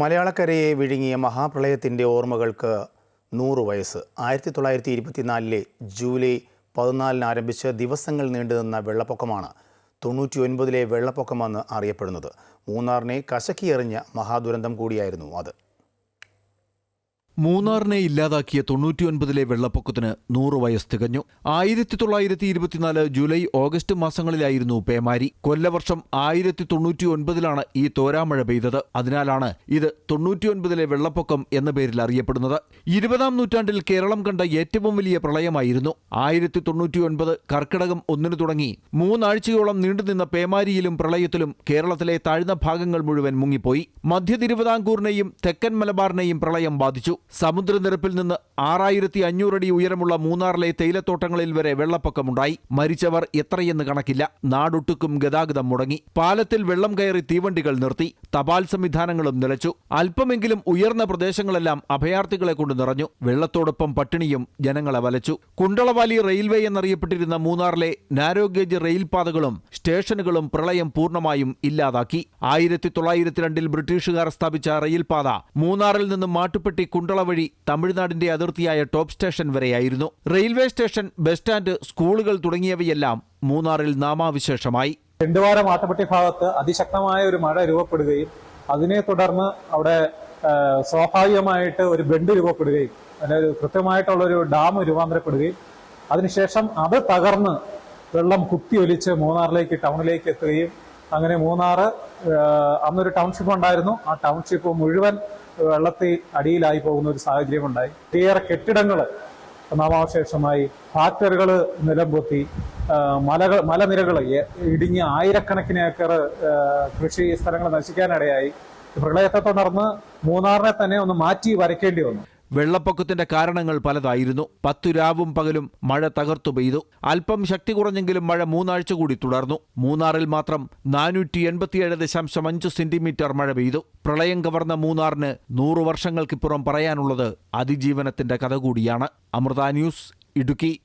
മലയാളക്കരയെ വിഴുങ്ങിയ മഹാപ്രളയത്തിന്റെ ഓർമ്മകൾക്ക് നൂറ് വയസ്സ്. ആയിരത്തി തൊള്ളായിരത്തി ഇരുപത്തിനാലിലെ ജൂലൈ പതിനാലിന് ആരംഭിച്ച് ദിവസങ്ങൾ നീണ്ടുനിന്ന വെള്ളപ്പൊക്കമാണ് തൊണ്ണൂറ്റി ഒൻപതിലെ വെള്ളപ്പൊക്കമെന്ന് അറിയപ്പെടുന്നത്. മൂന്നാറിനെ കശക്കിയെറിഞ്ഞ മഹാദുരന്തം കൂടിയായിരുന്നു അത്. മൂന്നാറിനെ ഇല്ലാതാക്കിയ തൊണ്ണൂറ്റിയൊൻപതിലെ വെള്ളപ്പൊക്കത്തിന് നൂറ് വയസ്സ് തികഞ്ഞു. ആയിരത്തി തൊള്ളായിരത്തി ഇരുപത്തിനാല് ജൂലൈ ഓഗസ്റ്റ് മാസങ്ങളിലായിരുന്നു പേമാരി. കൊല്ലവർഷം ആയിരത്തി തൊണ്ണൂറ്റിയൊൻപതിലാണ് ഈ തോരാമഴ പെയ്തത്. അതിനാലാണ് ഇത് തൊണ്ണൂറ്റിയൊൻപതിലെ വെള്ളപ്പൊക്കം എന്ന പേരിൽ അറിയപ്പെടുന്നത്. ഇരുപതാം നൂറ്റാണ്ടിൽ കേരളം കണ്ട ഏറ്റവും വലിയ പ്രളയമായിരുന്നു. ആയിരത്തി തൊണ്ണൂറ്റിയൊൻപത് കർക്കിടകം ഒന്നിനു തുടങ്ങി. മൂന്നാഴ്ചയോളം നീണ്ടുനിന്ന പേമാരിയിലും പ്രളയത്തിലും കേരളത്തിലെ താഴ്ന്ന ഭാഗങ്ങൾ മുഴുവൻ മുങ്ങിപ്പോയി. മധ്യ തിരുവിതാംകൂറിനെയും തെക്കൻ മലബാറിനെയും പ്രളയം ബാധിച്ചു. സമുദ്രനിരപ്പിൽ നിന്ന് ആറായിരത്തി അടി ഉയരമുള്ള മൂന്നാറിലെ തേയിലത്തോട്ടങ്ങളിൽ വരെ വെള്ളപ്പൊക്കമുണ്ടായി. മരിച്ചവർ എത്രയെന്ന് കണക്കില്ല. നാടൊട്ടുക്കും ഗതാഗതം മുടങ്ങി. പാലത്തിൽ വെള്ളം കയറി തീവണ്ടികൾ നിർത്തി. തപാൽ സംവിധാനങ്ങളും നിലച്ചു. അല്പമെങ്കിലും ഉയർന്ന പ്രദേശങ്ങളെല്ലാം അഭയാർത്ഥികളെ കൊണ്ട് നിറഞ്ഞു. വെള്ളത്തോടൊപ്പം പട്ടിണിയും ജനങ്ങളെ വലച്ചു. കുണ്ടളവാലി റെയിൽവേ എന്നറിയപ്പെട്ടിരുന്ന മൂന്നാറിലെ നാരോ ഗേജ് റെയിൽപാതകളും സ്റ്റേഷനുകളും പ്രളയം പൂർണമായും ഇല്ലാതാക്കി. ആയിരത്തി തൊള്ളായിരത്തി രണ്ടിൽ ബ്രിട്ടീഷുകാർ സ്ഥാപിച്ച റെയിൽപാത മൂന്നാറിൽ നിന്ന് മാട്ടുപ്പെട്ടി കുണ്ടള വഴി തമിഴ്നാടിന്റെ അതിർത്തിയായ ടോപ്പ് സ്റ്റേഷൻ വരെയായിരുന്നു. റെയിൽവേ സ്റ്റേഷൻ ബസ് സ്റ്റാൻഡ് സ്കൂളുകൾ തുടങ്ങിയവയെല്ലാം മൂന്നാറിൽ നാമാവിശേഷമായി. ചെണ്ടുവാര മാട്ടുപ്പെട്ടി ഭാഗത്ത് അതിശക്തമായ ഒരു മഴ രൂപപ്പെടുകയും അതിനെ തുടർന്ന് അവിടെ സ്വാഭാവികമായിട്ട് ഒരു ബെൻഡ് രൂപപ്പെടുകയും അതായത് കൃത്യമായിട്ടുള്ള ഒരു ഡാം രൂപാന്തരപ്പെടുകയും അതിനുശേഷം അത് തകർന്ന് വെള്ളം കുത്തിയൊലിച്ച് മൂന്നാറിലേക്ക് ടൗണിലേക്ക് എത്തുകയും അങ്ങനെ മൂന്നാറ് അന്നൊരു ടൗൺഷിപ്പ് ഉണ്ടായിരുന്നു. ആ ടൗൺഷിപ്പ് മുഴുവൻ വെള്ളത്തിൽ അടിയിലായി പോകുന്ന ഒരു സാഹചര്യം ഉണ്ടായി ഒത്തിരിയേറെ കെട്ടിടങ്ങൾ നാമാവശേഷമായി ഫാക്ടറികൾ നിലംപൊത്തി മലകൾ മലനിരകൾ ഇടിഞ്ഞ് ആയിരക്കണക്കിന് ഏക്കർ കൃഷി സ്ഥലങ്ങൾ നശിക്കാനിടയായി. പ്രളയത്തെ തുടർന്ന് മൂന്നാറിനെ തന്നെ ഒന്ന് മാറ്റി വരയ്ക്കേണ്ടി വന്നു. വെള്ളപ്പൊക്കത്തിന്റെ കാരണങ്ങൾ പലതായിരുന്നു. പത്തു രാവും പകലും മഴ തകർത്തു പെയ്തു. അല്പം ശക്തി കുറഞ്ഞെങ്കിലും മഴ മൂന്നാഴ്ച കൂടി തുടർന്നു. മൂന്നാറിൽ മാത്രം നാനൂറ്റി എൺപത്തിയേഴ് ദശാംശം അഞ്ച് സെന്റിമീറ്റർ മഴ പെയ്തു. പ്രളയം കവർന്ന മൂന്നാറിന് നൂറു വർഷങ്ങൾക്കിപ്പുറം പറയാനുള്ളത് അതിജീവനത്തിന്റെ കഥ കൂടിയാണ്. അമൃത ന്യൂസ് ഇടുക്കി.